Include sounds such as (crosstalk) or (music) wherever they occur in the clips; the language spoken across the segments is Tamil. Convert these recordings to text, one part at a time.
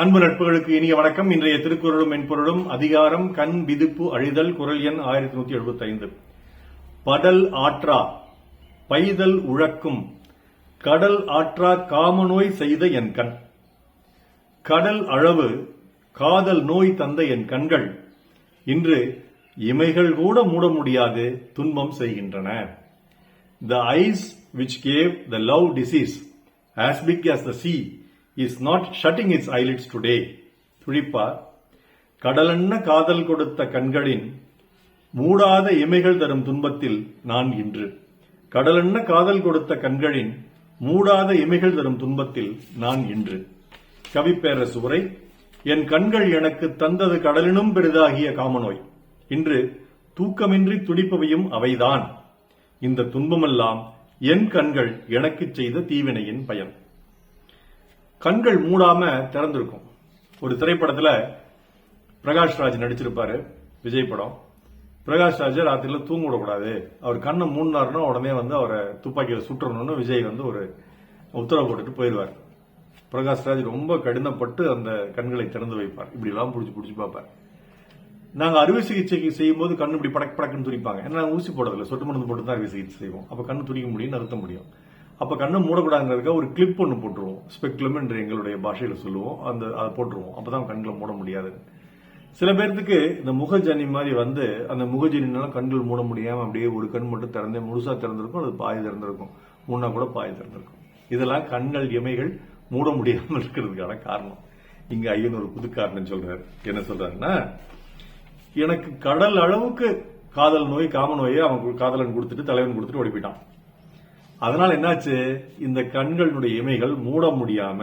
அன்பு நட்புகளுக்கு இனிய வணக்கம். இன்றைய திருக்குறளும் மென்பொருளும் அதிகாரம் கண் விதிப்பு அழிதல் குரல் எண் ஆயிரத்தி நூத்தி எழுபத்தி ஐந்து படல் ஆற்றா பைதல் உழக்கும் கடல் ஆற்றா காமநோய் செய்த என் கண். கடல் அளவு காதல் நோய் தந்த என் கண்கள். இன்று இமைகள் கூட மூட முடியாது துன்பம் செய்கின்றன. The eyes which gave the love disease as big as the sea is not shutting its eyelids today துழிப்பார் கடலென்ன காதல் கொடுத்த கண்களின் மூடாத இமைகள் தரும் துன்பத்தில் நான் இன்று. கடலென்ன காதல் கொடுத்த கண்களின் மூடாத இமைகள் தரும் துன்பத்தில் நான் இன்று. கவிப்பேரசு உரை என் கண்கள் எனக்கு தந்தது கடலினும் பெரிதாகிய காமநோய். இன்று தூக்கமின்றி துடிப்பவையும் அவைதான். இந்த துன்பமெல்லாம் என் கண்கள் எனக்கு செய்த தீவினையின் பயன். கண்கள் மூடாம திறந்திருக்கும். ஒரு திரைப்படத்துல பிரகாஷ் ராஜ் நடிச்சிருப்பாரு விஜய் படம். பிரகாஷ் ராஜ் ராத்திரில தூங்க விடக்கூடாது. அவர் கண்ணை மூடினாருன்னா உடனே வந்து அவரை துப்பாக்கியில் சுட்டணும்னு விஜய் வந்து ஒரு உத்தரவு போட்டுட்டு போயிடுவார். பிரகாஷ் ராஜ் ரொம்ப கடினப்பட்டு அந்த கண்களை திறந்து வைப்பார். இப்படி எல்லாம் பிடிச்சி பார்ப்பார். நாங்கள் அறுவை சிகிச்சைக்கு செய்யும் போது கண்ணு இப்படி படக் படக்குன்னு துடிப்பாங்க. ஏன்னா ஊசி போடுறதில்ல. சொட்டு மருந்து போட்டு தான் அறுவை சிகிச்சை செய்வோம். அப்போ கண்ணு துடிக்க முடியும் நிறுத்த முடியும். அப்போ கண்ணை மூடக்கூடாதுங்கிறதுக்காக ஒரு கிளிப் ஒன்று போட்டுருவோம். ஸ்பெக்லம் என்று எங்களுடைய பாஷையில் சொல்லுவோம். அந்த அதை போட்டுருவோம். அப்பதான் கண்களை மூட முடியாது. சில பேர்த்துக்கு இந்த முகஜனி மாதிரி வந்து அந்த முகஜனினால கண்கள் மூட முடியாமல் அப்படியே ஒரு கண் மட்டும் திறந்தே முழுசாக திறந்திருக்கும் அது பாய் திறந்திருக்கும். முன்னா கூட பாய் திறந்திருக்கும். இதெல்லாம் கண்கள் இமைகள் மூட முடியாமல் இருக்கிறதுக்கான காரணம். இங்க ஐயன் ஒரு புது காரணம் சொல்றாரு. என்ன சொல்றாருன்னா எனக்கு கடல் அளவுக்கு காதல் நோய் காம நோயை அவன் காதலன் கொடுத்துட்டு தலைவன் கொடுத்துட்டு ஓடி போயிட்டான். அதனால் என்னாச்சு? இந்த கண்களுடைய இமைகள் மூட முடியாம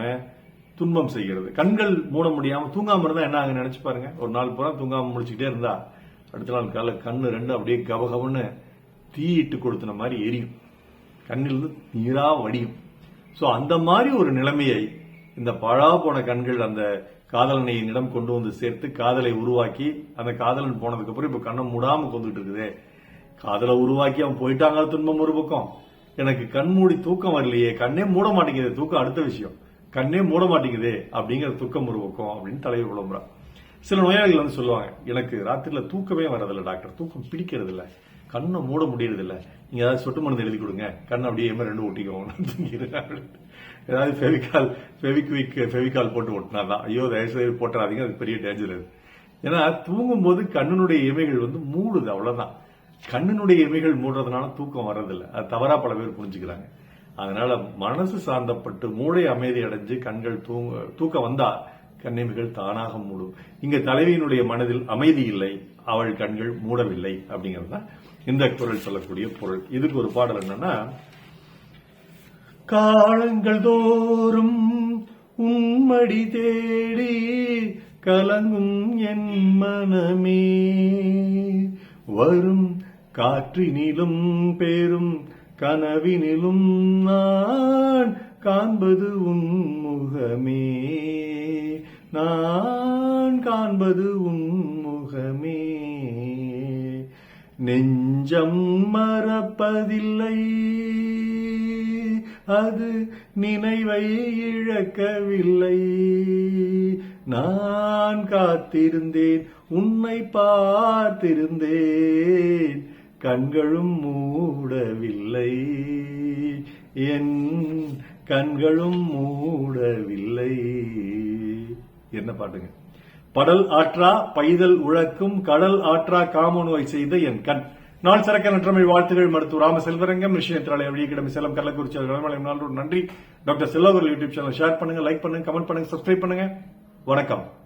துன்பம் செய்கிறது. கண்கள் மூட முடியாம தூங்காம இருந்தா என்ன ஆகுன்னு நினைச்சு பாருங்க. ஒரு நாள் பூரா தூங்காம முடிச்சுக்கிட்டே இருந்தா அடுத்த நாள் காலை கண்ணு ரெண்டு அப்படியே கவகவன்னு தீயிட்டு கொடுத்தன மாதிரி எரியும். கண்ணிலிருந்து நீரா வடியும். ஸோ அந்த மாதிரி ஒரு நிலைமையை இந்த பழா போன கண்கள் அந்த காதலனை என்னிடம் கொண்டு வந்து சேர்த்து காதலை உருவாக்கி அந்த காதலன் போனதுக்கு அப்புறம் இப்ப கண்ணை மூடாம கொண்டுட்டு இருக்குது. காதலை உருவாக்கி அவன் போயிட்டாங்க துன்பம் ஒரு பக்கம். எனக்கு கண் மூடி தூக்கம் வரலையே கண்ணே மூட மாட்டேங்குது தூக்கம் அடுத்த விஷயம். கண்ணே மூட மாட்டேங்குதே அப்படிங்கிற தூக்கம் ஒரு பக்கம் அப்படின்னு தலைவர் விளம்பரம் சில நோயாளிகள் வந்து சொல்லுவாங்க எனக்கு ராத்திரில தூக்கமே வரதில்ல டாக்டர் தூக்கம் பிடிக்கிறது இல்லை கண்ணை மூட முடியறது இல்ல நீங்க ஏதாவது சொட்டு மருந்து எழுதி கொடுங்க. கண்ணை அப்படியே ஏமா ரெண்டு ஒட்டிக்கோங்க (laughs) தூங்கிடுறேன் ஏதாவது ஃபெவிகால் ஃபெவிக்விக் ஃபெவிகால் போட்டு ஒட்டினாதான் ஐயோ தயவுசெய்து போட்டுறாதீங்க அது பெரிய டேஞ்சர் அது ஏன்னா தூங்கும் போது கண்ணினுடைய இமைகள் வந்து மூடுது அவ்வளவுதான். கண்ணினுடைய இமைகள் மூடுறதுனால தூக்கம் வர்றதில்லை. அது தவறா பல பேர் புரிஞ்சுக்கிறாங்க. அதனால மனசு சார்ந்தப்பட்டு மூளை அமைதி அடைஞ்சு கண்கள் தூங்க தூக்கம் வந்தா கண்ணிமைகள் தானாக மூடும். இங்க தலைவியினுடைய மனதில் அமைதி இல்லை அவள் கண்கள் மூடவில்லை அப்படிங்கிறது தான் இந்த குரல் சொல்லக்கூடிய பொருள். இதுக்கு ஒரு பாடல் என்னன்னா காலங்கள் தோறும் உம்மடி தேடி கலங்கும் என் மனமே வரும் காற்றினிலும் பேரும் கனவினிலும் நான் காண்பது உன் முகமே. நான் காண்பது உன் முகமே. நெஞ்சம் மறப்பதில்லை. அது நினைவை இழக்கவில்லை. நான் காத்திருந்தேன் உன்னை பார்த்திருந்தேன். கண்களும் மூடவில்லை. என் கண்களும் மூடவில்லை. என்ன பாட்டுங்க? படல் ஆற்றா பைதல் உழக்கும் கடல் ஆற்றா காமநோய் செய்த என் கண். நாள் சிறக்க நற்றமிழ் வாழ்த்துகள் மருத்துவ ராம செல்வரங்கம் விஷயத்திராலை வெளியிடம் சேலம் கள்ளக்குறிச்சி அவர்கள் நாளோடு நன்றி. டாக்டர் செல்வர்கள் யூடியூப் சேனல் ஷேர் பண்ணுங்க லைக் பண்ணுங்க கமெண்ட் பண்ணுங்க சப்ஸ்கிரைப் பண்ணுங்க. வணக்கம்.